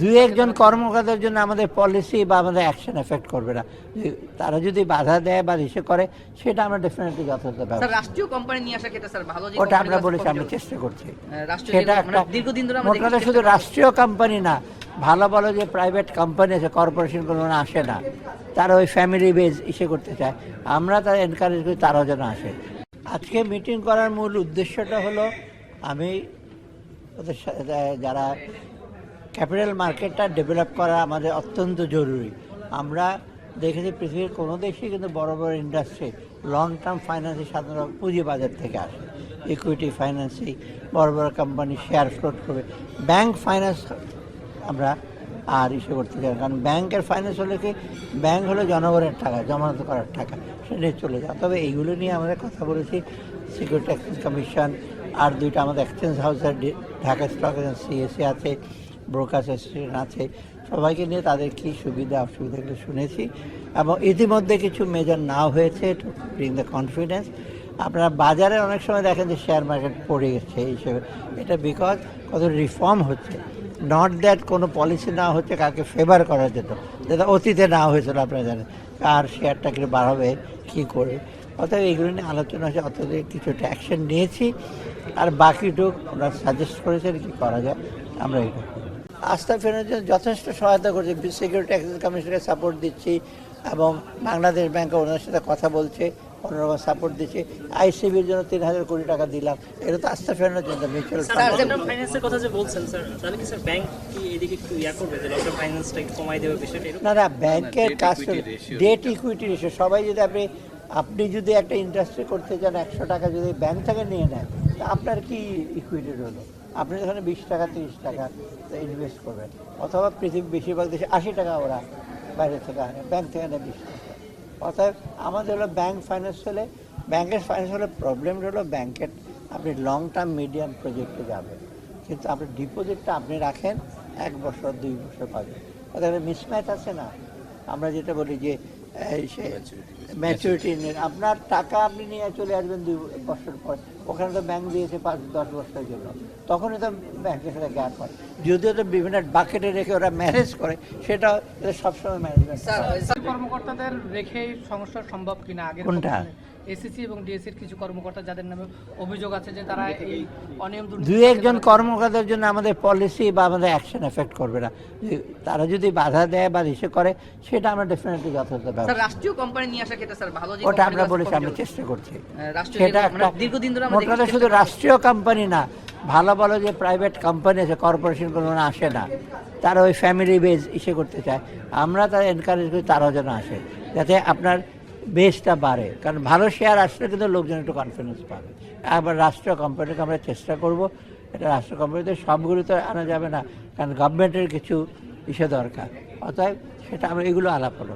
দুই একজন কর্মকর্তার জন্য আমাদের পলিসি বা আমাদের অ্যাকশন এফেক্ট করবে না। তারা যদি বাধা দেয় বা ইসে করে সেটা আমরা ডেফিনেটলি যথাযথ স্যার ব্যবস্থা রাষ্ট্রীয় কোম্পানি নিয়ে আসা ক্ষেত্রে স্যার? ভালো ওটা আমরা বলেছি আমরা চেষ্টা করছি। রাষ্ট্রীয় সেটা একটা দীর্ঘদিন ধরে আমরা শুধু রাষ্ট্রীয় কোম্পানি না ভালো ভালো যে প্রাইভেট কোম্পানি আছে কর্পোরেশন কোনো আসে না। তারা ওই ফ্যামিলি বেজ ইসে করতে চায়। আমরা তারা এনকারেজ করি তারাও যেন আসে। আজকে মিটিং করার মূল উদ্দেশ্যটা হলো আমি ওদের সাথে যারা ক্যাপিটাল মার্কেটটা ডেভেলপ করা আমাদের অত্যন্ত জরুরি। আমরা দেখেছি পৃথিবীর কোনো দেশেই কিন্তু বড় বড় ইন্ডাস্ট্রি লং টার্ম ফাইন্যান্সে সাধারণত পুঁজি বাজার থেকে আসে। ইকুইটি ফাইন্যান্সিং বড় বড় কোম্পানি শেয়ার ফ্লোট করবে। ব্যাংক ফাইন্যান্স আমরা আর ইসে করতে চাই কারণ ব্যাংকের ফাইন্যান্স হলে কি? ব্যাংক হলো জনগণের টাকা, জমানত করার টাকা সেটা চলে যায় তবে এইগুলো নিয়ে আমরা কথা বলেছি। সিকিউরিটি এক্সচেঞ্জ কমিশন আর দুইটা আমাদের এক্সচেঞ্জ হাউসের ঢাকা স্টক এক্সচেঞ্জ সিএসি আছে। ব্রোকার অ্যাসোসিয়েশন আছে, সবাইকে নিয়ে তাদের কী সুবিধা, অসুবিধাগুলো শুনেছি। এবং ইতিমধ্যে কিছু মেজার না হয়েছে টু ব্রিং দ্য কনফিডেন্স আপনারা বাজারে অনেক সময় দেখেন যে শেয়ার মার্কেট পড়ে গেছে হিসেবে। এটা বিকজ কত রিফর্ম হচ্ছে। নট দ্যাট কোনো পলিসি না হচ্ছে কাকে ফেভার করার জন্য যেটা অতীতে না হয়েছিল, আপনারা জানেন। কার শেয়ারটাকে বাড়াবে, কী করে অতএব এগুলো নিয়ে আলোচনা হচ্ছে অতএব কিছুটা অ্যাকশন নিয়েছি। আর বাকিটুক ওরা সাজেস্ট করেছেন কি করা যায়, আমরা এটা। আস্থা ফেরানোর জন্য যথেষ্ট সহায়তা করছে। সিকিউরিটি এক্সচেঞ্জ কমিশনকে সাপোর্ট দিচ্ছি এবং বাংলাদেশ ব্যাংক ওনার সাথে কথা বলছে ওনারা সাপোর্ট দিচ্ছে। আইসিবির জন্য তিন হাজার কোটি টাকা দিলাম। এটা তো আস্থা ফেরানোর জন্য মিউচুয়াল স্যার ফান্ড লকডাউন ফাইন্যান্সের কথা যে বলছেন স্যার তাহলে কি স্যার ব্যাংক এদিকে একটু ইয়া করবে যে লকডাউন ফাইন্যান্সটা একটু কমাই দেবে বিষয়টা না না ব্যাংকের কাজ ডেট ইকুইটি রেশিও সবাই যদি আপনি আপনি যদি একটা ইন্ডাস্ট্রি করতে চান একশো টাকা যদি ব্যাংক থেকে নিয়ে নেন তা আপনার কি ইকুইটি হলো আপনি যেখানে বিশ টাকা, তিরিশ টাকা ইনভেস্ট করবেন। অথবা পৃথিবীর বেশিরভাগ দেশে আশি টাকা ওরা বাইরে থেকে আনে ব্যাংক থেকে নেয় বিশ টাকা। অর্থাৎ আমাদের হলো ব্যাংক ফাইন্যান্স হলে ব্যাংকের ফাইন্যান্স হলে প্রবলেমটা হলো ব্যাংকের আপনি লং টার্ম মিডিয়াম প্রজেক্টে যাবেন। কিন্তু আপনি ডিপোজিটটা আপনি রাখেন, এক বছর, দুই বছর পাবেন অর্থাৎ মিসম্যাচ আছে না? আমরা যেটা বলি যে ম্যাচুরিটি আপনার টাকা আপনি নিয়ে চলে আসবেন দুই বছর পর। ওখানে তো ব্যাংক দিয়েছে পাঁচ দশ বছরের জন্য। তখনই তো ব্যাংকের সাথে গ্যাপ হয়। যদিও তো বিভিন্ন বাকেটে রেখে ওরা ম্যানেজ করে সেটা সবসময় ম্যানেজমেন্ট কর্মকর্তাদের রেখেই সমস্যা সম্ভব কিনা? আগের কোনটা? এসিসি এবং ডিএসসির কিছু কর্মকর্তা যাদের নামে অভিযোগ আছে যে তারা এই অনিয়ম দুই একজন কর্মকর্তার জন্য আমাদের পলিসি বা আমাদের অ্যাকশন এফেক্ট করবে না। তারা যদি বাধা দেয় বা ইসে করে সেটা আমরা ডেফিনেটলি যথাযথ স্যার রাষ্ট্রীয় কোম্পানি নিয়ে আসা ক্ষেত্রে স্যার ভালো ওটা আমরা বলেছি আমরা চেষ্টা করছি। সেটা দীর্ঘদিন ধরে শুধু রাষ্ট্রীয় কোম্পানি না ভালো ভালো যে প্রাইভেট কোম্পানি আছে কর্পোরেশন কোনো আসে না তারা ওই ফ্যামিলি বেজ ইসে করতে চায়। আমরা তারা এনকারেজ করি তারাও যেন আসে যাতে আপনার বেসটা বাড়ে। কারণ ভালো শেয়ার আসলে কিন্তু লোকজন একটু কনফিডেন্স পাবে। আবার রাষ্ট্রীয় কোম্পানিকে আমরা চেষ্টা করব এটা রাষ্ট্র কোম্পানিতে সবগুলো তো আনা যাবে না কারণ গভর্নমেন্টের কিছু ইসে দরকার। অতএব সেটা আমরা এগুলো আলাপ হলো।